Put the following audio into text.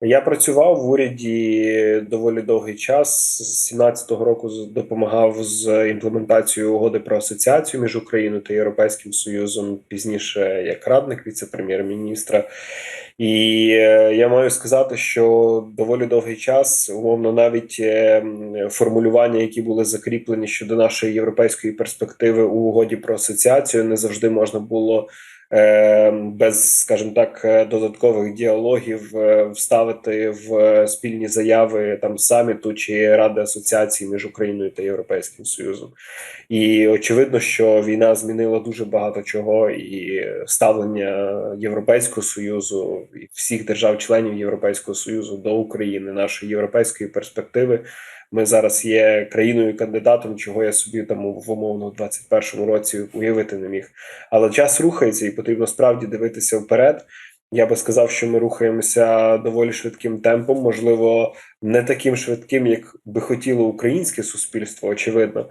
Я працював в уряді доволі довгий час. З 17-го року допомагав з імплементацією угоди про асоціацію між Україною та Європейським Союзом, пізніше як радник віце-прем'єр-міністра. І е, я маю сказати, що доволі довгий час, умовно, навіть е, формулювання, які були закріплені щодо нашої європейської перспективи у угоді про асоціацію, не завжди можна було без, скажімо так, е, додаткових діалогів е, вставити в е, спільні заяви там саміту чи Ради асоціації між Україною та Європейським Союзом. І очевидно, що війна змінила дуже багато чого, і ставлення Європейського союзу і всіх держав-членів Європейського союзу до України, нашої європейської перспективи. Ми зараз є країною кандидатом, чого я собі там в умовно в 21-му році уявити не міг. Але час рухається, і потрібно справді дивитися вперед. Я би сказав, що ми рухаємося доволі швидким темпом, можливо, не таким швидким, як би хотіло українське суспільство, очевидно,